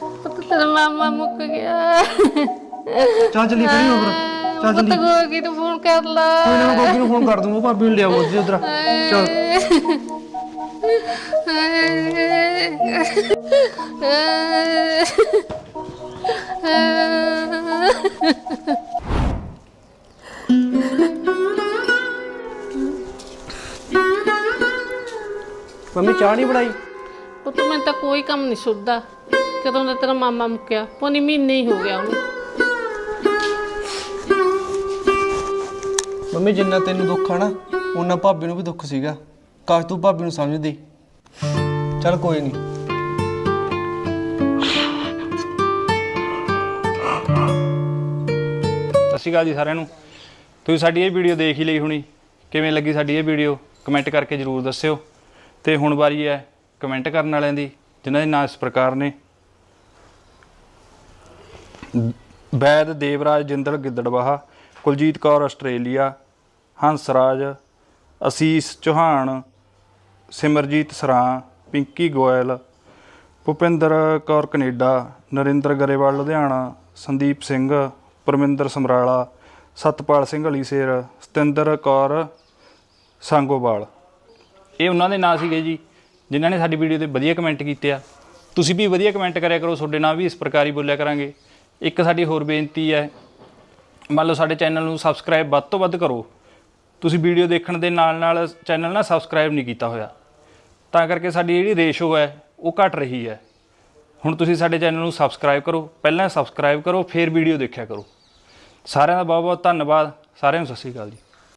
ਪੁੱਤ ਤੇਰਾ ਮਾਮਾ ਮੁੱਕ ਗਿਆ। ਚੱਲ ਚੱਲੀ ਖੜੀ ਹੋ ਫਿਰ ਚੱਲ ਪੁੱਤ ਚੱਲੀ ਗੋਗੀ ਨੂੰ ਫੋਨ ਕਰ ਲਾ। ਕੋਈ ਨਾ ਮੈਂ ਗੋਗੀ ਨੂੰ ਫੋਨ ਕਰ ਦੂੰਗਾ ਭਾਬੀ ਨੂੰ ਲਿਆਵੋ ਜੀ ਉਧਰ। ਚੱਲ। ਮੰਮੀ ਚਾਹ ਨਹੀਂ ਬਣਾਈ? ਪੁੱਤ ਮੈਂ ਤਾਂ ਕੋਈ ਕੰਮ ਨਹੀਂ ਸੁੱਧਦਾ ਕਦੋਂ ਦਾ ਤੇਰਾ ਮਾਮਾ ਮੁੱਕਿਆ? ਪੌਣੀ ਮਹੀਨੇ ਹੀ ਹੋ ਗਿਆ ਉਹਨੂੰ। ਮੰਮੀ ਜਿੰਨਾ ਤੈਨੂੰ ਦੁੱਖ ਆ ਨਾ ਉਹਨਾਂ ਭਾਬੀ ਨੂੰ ਵੀ ਦੁੱਖ ਸੀਗਾ। ਕਾਸ਼ ਤੂੰ ਭਾਬੀ ਨੂੰ ਸਮਝਦੀ। ਚੱਲ ਕੋਈ ਨਹੀਂ। ਸਤਿ ਸ਼੍ਰੀ ਅਕਾਲ ਜੀ ਸਾਰਿਆਂ ਨੂੰ। ਤੁਸੀਂ ਸਾਡੀ ਇਹ ਵੀਡੀਓ ਦੇਖ ਹੀ ਲਈ ਹੋਣੀ। ਕਿਵੇਂ ਲੱਗੀ ਸਾਡੀ ਇਹ ਵੀਡੀਓ? ਕਮੈਂਟ ਕਰਕੇ ਜਰੂਰ ਦੱਸਿਓ। ਤੇ ਹੁਣ ਵਾਰੀ ਹੈ ਕਮੈਂਟ ਕਰਨ ਵਾਲਿਆਂ ਦੀ, ਜਿਨ੍ਹਾਂ ਦੇ ਨਾਂ ਇਸ ਪ੍ਰਕਾਰ ਨੇ। ਵੈਦ ਦੇਵਰਾਜ, ਜਿੰਦਲ ਗਿੱਦੜਵਾਹਾ ਕੁਲਜੀਤ ਕੌਰ, ਆਸਟ੍ਰੇਲੀਆ ਹੰਸਰਾਜ ਅਸੀਸ ਚੌਹਾਨ, ਸਿਮਰਜੀਤ ਸਰਾਂ, ਪਿੰਕੀ ਗੋਇਲ, ਭੁਪਿੰਦਰ ਕੌਰ ਕੈਨੇਡਾ, ਨਰਿੰਦਰ ਗਰੇਵਾਲ, ਲੁਧਿਆਣਾ, ਸੰਦੀਪ ਸਿੰਘ, ਪਰਮਿੰਦਰ ਸਮਰਾਲਾ, ਸਤਪਾਲ ਸਿੰਘ ਅਲੀਸੇਰ, ਸਤਿੰਦਰ ਕੌਰ ਸੰਗੋਵਾਲ। ਇਹ ਉਹਨਾਂ ਦੇ ਨਾਂ ਸੀਗੇ ਜੀ, ਜਿਨ੍ਹਾਂ ਨੇ ਸਾਡੀ ਵੀਡੀਓ ਤੇ ਵਧੀਆ ਕਮੈਂਟ ਕੀਤੇ ਆ। ਤੁਸੀਂ ਵੀ ਵਧੀਆ ਕਮੈਂਟ ਕਰਿਆ ਕਰੋ, ਤੁਹਾਡੇ ਨਾਂ ਵੀ ਇਸ ਪ੍ਰਕਾਰ ਹੀ ਬੋਲਿਆ ਕਰਾਂਗੇ। ਇੱਕ ਸਾਡੀ ਹੋਰ ਬੇਨਤੀ ਹੈ, ਮੰਨ ਲਓ ਸਾਡੇ ਚੈਨਲ ਨੂੰ ਸਬਸਕ੍ਰਾਈਬ ਵੱਧ ਤੋਂ ਵੱਧ ਕਰੋ। ਤੁਸੀਂ ਵੀਡੀਓ ਦੇਖਣ ਦੇ ਨਾਲ ਨਾਲ ਚੈਨਲ ਨਾ ਸਬਸਕ੍ਰਾਈਬ ਨਹੀਂ ਕੀਤਾ ਹੋਇਆ। ਤਾਂ ਕਰਕੇ ਸਾਡੀ ਜਿਹੜੀ ਰੇਸ਼ੋ ਹੈ, ਉਹ ਘਟ ਰਹੀ ਹੈ। ਹੁਣ ਤੁਸੀਂ ਸਾਡੇ ਚੈਨਲ ਨੂੰ ਸਬਸਕ੍ਰਾਈਬ ਕਰੋ, ਪਹਿਲਾਂ ਸਬਸਕ੍ਰਾਈਬ ਕਰੋ, ਫਿਰ ਵੀਡੀਓ ਦੇਖਿਆ ਕਰੋ। ਸਾਰਿਆਂ ਦਾ ਬਹੁਤ ਬਹੁਤ ਧੰਨਵਾਦ, ਸਾਰਿਆਂ ਨੂੰ ਸਤਿ ਸ਼੍ਰੀ ਅਕਾਲ ਜੀ।